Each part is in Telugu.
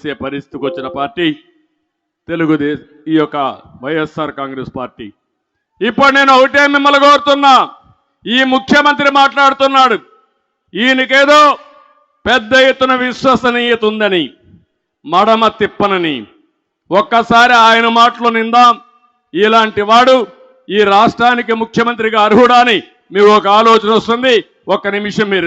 చేసే పరిస్థితికి వచ్చిన పార్టీ తెలుగుదేశ ఈ యొక్క వైఎస్ఆర్ కాంగ్రెస్ పార్టీ. ఇప్పుడు నేను ఒకటే మిమ్మల్ని కోరుతున్నా ఈ ముఖ్యమంత్రి మాట్లాడుతున్నాడు. ఈయనకేదో పెద్ద ఎత్తున విశ్వసనీయత ఉందని మడమ తిప్పనని. ఒక్కసారి ఆయన మాటలు నిందాం. ఇలాంటి వాడు ఈ రాష్ట్రానికి ముఖ్యమంత్రిగా అర్హుడా అని మీకు ఒక ఆలోచన వస్తుంది. ఒక్క నిమిషం మీరు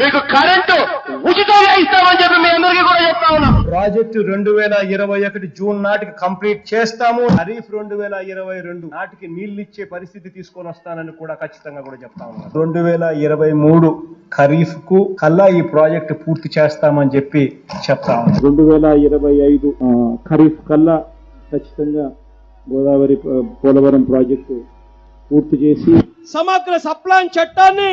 మీకు కరెంటు ఉచితంగా ఇస్తామని చెప్పి మీ అందరికీ కూడా చెప్తా ఉన్నా. ప్రాజెక్టు రెండు వేల ఇరవై ఒకటి జూన్ నాటికి కంప్లీట్ చేస్తాము. ఖరీఫ్ రెండు వేల ఇరవై రెండు నాటికి నీళ్ళు ఇచ్చే పరిస్థితి తీసుకొని వస్తానని కూడా ఖచ్చితంగా కూడా చెప్తా ఉన్నాను రెండు వేల ఇరవై మూడు ఖరీఫ్కు కల్లా ఈ ప్రాజెక్టు పూర్తి చేస్తామని చెప్పి చెప్తా ఉన్నాను రెండు వేల ఇరవై ఐదు ఖరీఫ్ కల్లా ఖచ్చితంగా గోదావరి పోలవరం ప్రాజెక్టు పూర్తి చేసి సమగ్ర సప్లాన్ చట్టాన్ని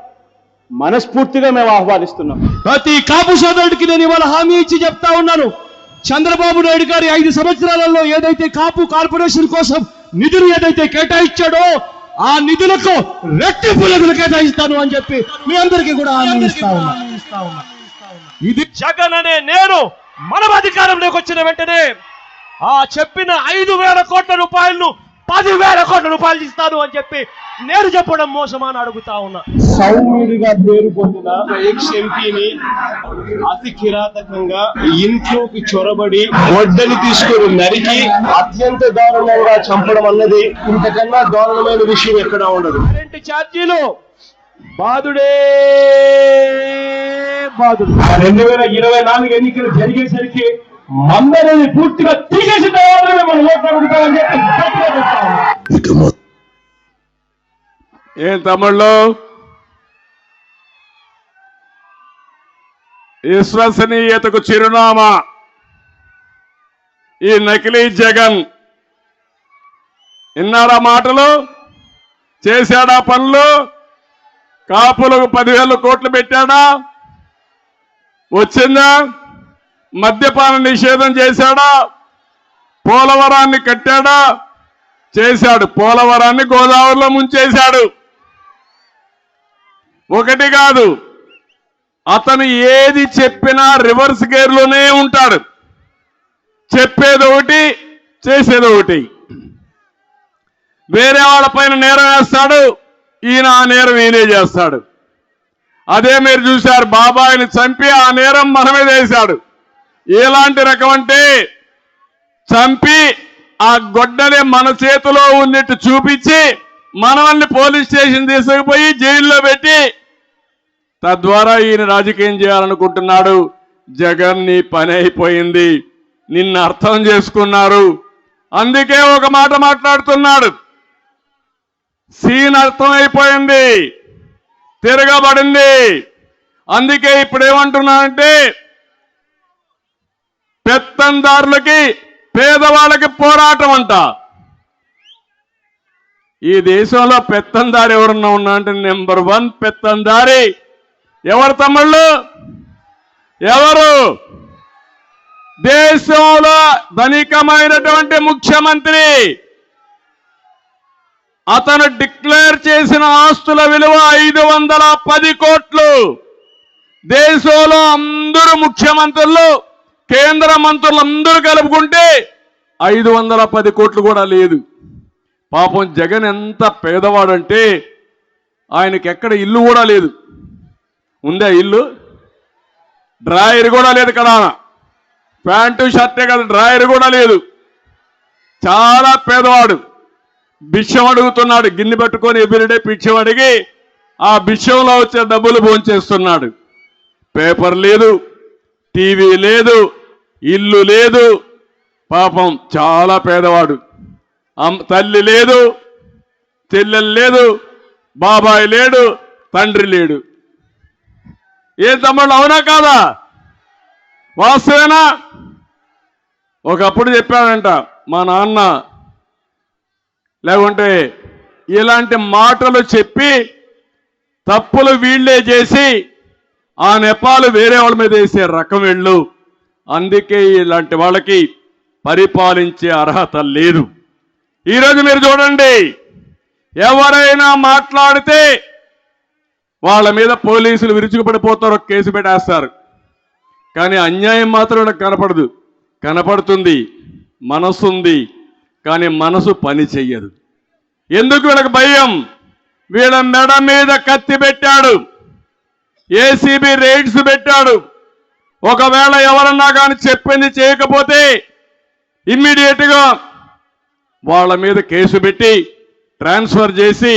మనస్ఫూర్తిగా మేము ఆహ్వానిస్తున్నాం. ప్రతి కాపు సోదరుడికి నేను ఇవాళ హామీ ఇచ్చి చెప్తా ఉన్నాను. చంద్రబాబు నాయుడు గారి ఐదు సంవత్సరాలలో ఏదైతే కాపు కార్పొరేషన్ కోసం నిధులు ఏదైతే కేటాయించాడో ఆ నిధులకు రెట్టింపు నిధులు కేటాయిస్తాను అని చెప్పి మీ అందరికీ కూడా హామీ ఇస్తా ఉన్నా. ఇది జగన్ అనే నేను మనం అధికారంలోకి వచ్చిన వెంటనే ఆ చెప్పిన ఐదు వేల కోట్ల రూపాయలను పదివేల కోట్ల రూపాయలు ఇస్తాను అని చెప్పి నేను చెప్పడం మోసమా అని అడుగుతా ఉన్నా. సౌమ్యుడిగా పేరు పొందిన ఎక్స్ ఎంపీని అతి కిరాతకంగా ఇంట్లోకి చొరబడి గొడ్డలి తీసుకొని నరికి అత్యంత దారుణంగా చంపడం అన్నది ఇంతకన్నా దారుణమైన విషయం ఎక్కడా ఉండదు. కరెంటు ఛార్జీలు బాధుడే బాధుడు రెండు వేల ఇరవై నాలుగు ఎన్నికలు జరిగేసరికి మందరిని పూర్తిగా తీసేసిన తర్వాత మనం ఓట్లు అడుగుతామని చెప్పి గట్టిగా చెప్తా ఉన్నాం. ఇక మొ- ఏం తమ్ముళ్ళు? విశ్వసనీయతకు చిరునామా. ఈ నకిలీ జగన్. విన్నారా మాటలు? చేశాడా పనులు? కాపులకు పదివేల కోట్లు పెట్టాడా? వచ్చిందా? మద్యపాన నిషేధం చేశాడా? పోలవరాన్ని కట్టాడా? చేశాడు. పోలవరాన్ని గోదావరిలో ముంచేశాడు. ఒకటి కాదు అతను ఏది చెప్పినా రివర్స్ గేర్లోనే ఉంటాడు. చెప్పేది ఒకటి చేసేది ఒకటి. వేరే వాళ్ళ పైన నేరం వేస్తాడు ఈయన ఆ నేరం ఈయనే చేస్తాడు. అదే మీరు చూశారు బాబాయిని చంపి ఆ నేరం మనమే చేశాడు. ఎలాంటి రకం అంటే చంపి ఆ గొడ్డనే మన చేతిలో ఉన్నట్టు చూపించి మనల్ని పోలీస్ స్టేషన్ తీసుకుపోయి జైల్లో పెట్టి తద్వారా ఈయన రాజకీయం చేయాలనుకుంటున్నాడు. జగన్ నీ పని అయిపోయింది. నిన్ను అర్థం చేసుకున్నారు. అందుకే ఒక మాట మాట్లాడుతున్నాడు. సీన్ అర్థమైపోయింది తిరగబడింది. అందుకే ఇప్పుడు ఏమంటున్నానంటే పెత్తందారులకి పేదవాళ్ళకి పోరాటం అంట. ఈ దేశంలో పెత్తందారి ఎవరన్నా ఉన్నా అంటే నెంబర్ వన్ పెత్తందారి. ఎవరు తమ్ముళ్ళు? ఎవరు? దేశంలో ధనికమైనటువంటి ముఖ్యమంత్రి. అతను డిక్లేర్ చేసిన ఆస్తుల విలువ ఐదు వందల పది కోట్లు. దేశంలో అందరూ ముఖ్యమంత్రులు. కేంద్ర మంత్రులందరూ కలుపుకుంటే ఐదు వందల పది కోట్లు కూడా లేదు. పాపం జగన్ ఎంత పేదవాడంటే ఆయనకి ఎక్కడ ఇల్లు కూడా లేదు. ఉందా ఇల్లు? డ్రాయర్ కూడా లేదు కదా. ప్యాంటు షర్టే కదా డ్రాయర్ కూడా లేదు. చాలా పేదవాడు. భిక్షం అడుగుతున్నాడు. గిన్నె పెట్టుకొని ఎవ్రీడే భిక్షం అడిగి ఆ భిక్షంలో వచ్చే డబ్బులు భోంచేస్తున్నాడు. పేపర్ లేదు టీవీ లేదు ఇల్లు లేదు. పాపం చాలా పేదవాడు. తల్లి లేదు. చెల్లెలు లేదు. బాబాయ్ లేడు. తండ్రి లేడు. ఏం తమ్ముళ్ళు అవునా కాదా? వాస్తవేనా? ఒకప్పుడు చెప్పాడంట మా నాన్న లేకుంటే ఇలాంటి మాటలు చెప్పి తప్పులు వీళ్ళే చేసి ఆ నెపాలు వేరే వాళ్ళ మీద వేసే రకం వెళ్ళు అందుకే ఇలాంటి వాళ్ళకి పరిపాలించే అర్హత లేదు. ఈరోజు మీరు చూడండి ఎవరైనా మాట్లాడితే వాళ్ళ మీద పోలీసులు విరుచుకుపడిపోతారు కేసు పెట్టేస్తారు. కానీ అన్యాయం మాత్రం వీళ్ళకి కనపడదు. కనపడుతుంది మనసు ఉంది కానీ మనసు పని చెయ్యదు. ఎందుకు వీళ్ళకి భయం? వీళ్ళ మెడ మీద కత్తి పెట్టాడు. ఏసీబీ రైడ్స్ పెట్టాడు. ఒకవేళ ఎవరన్నా కానీ చెప్పింది చేయకపోతే ఇమ్మీడియట్గా వాళ్ళ మీద కేసు పెట్టి ట్రాన్స్ఫర్ చేసి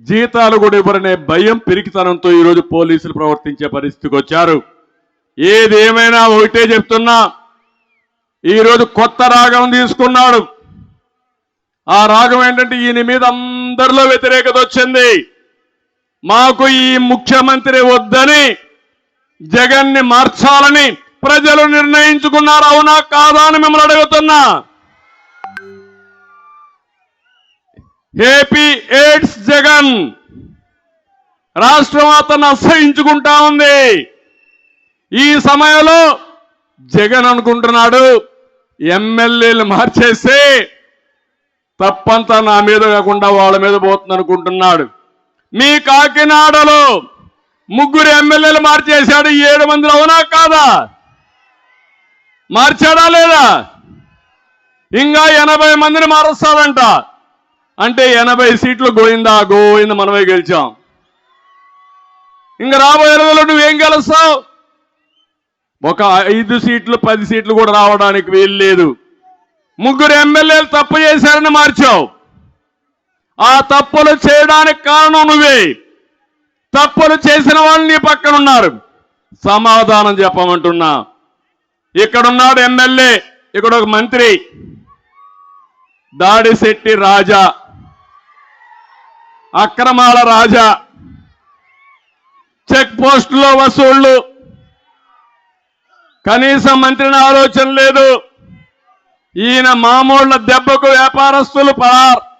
జీతాలు కూడా ఇవ్వరనే భయం పిరికితనంతో ఈరోజు పోలీసులు ప్రవర్తించే పరిస్థితికి వచ్చారు. ఏదేమైనా ఒకటే చెప్తున్నా ఈరోజు కొత్త రాగం తీసుకున్నాడు. ఆ రాగం ఏంటంటే ఈయన మీద అందరిలో వ్యతిరేకత వచ్చింది. మాకు ఈ ముఖ్యమంత్రి వద్దని జగన్ని మార్చాలని ప్రజలు నిర్ణయించుకున్నారు అవునా కాదా అని మిమ్మల్ని అడుగుతున్నా. ఏపీ ఎయిడ్స్ జగన్ రాష్ట్రం అతను అసహించుకుంటా ఉంది. ఈ సమయంలో జగన్ అనుకుంటున్నాడు ఎమ్మెల్యేలు మార్చేస్తే తప్పంతా నా మీద కాకుండా వాళ్ళ మీద పోతుంది అనుకుంటున్నాడు మీ కాకినాడలో ముగ్గురు ఎమ్మెల్యేలు మార్చేశాడు ఏడు మందిలో అవునా కాదా? మార్చాడా లేదా? ఇంకా ఎనభై మందిని మారుస్తాడంట. అంటే ఎనభై సీట్లు గోయిందా? గోయింది మనమే గెలిచాం. ఇంకా రాబోయే రోజుల్లో నువ్వేం గెలుస్తావు? ఒక ఐదు సీట్లు పది సీట్లు కూడా రావడానికి వీల్లేదు ముగ్గురు ఎమ్మెల్యేలు తప్పు చేశారని మార్చావు. ఆ తప్పులు చేయడానికి కారణం నువ్వే. తప్పులు చేసిన వాళ్ళు నీ పక్కన ఉన్నారు. సమాధానం చెప్పమంటున్నా. ఇక్కడున్నాడు ఎమ్మెల్యే ఇక్కడ ఒక మంత్రి. దాడిశెట్టి రాజా. అక్రమాల రాజా. చెక్ పోస్టులో వసూళ్ళు. కనీసం మంత్రిని ఆలోచన లేదు. ఈయన మామూళ్ళ దెబ్బకు వ్యాపారస్తులు పడారు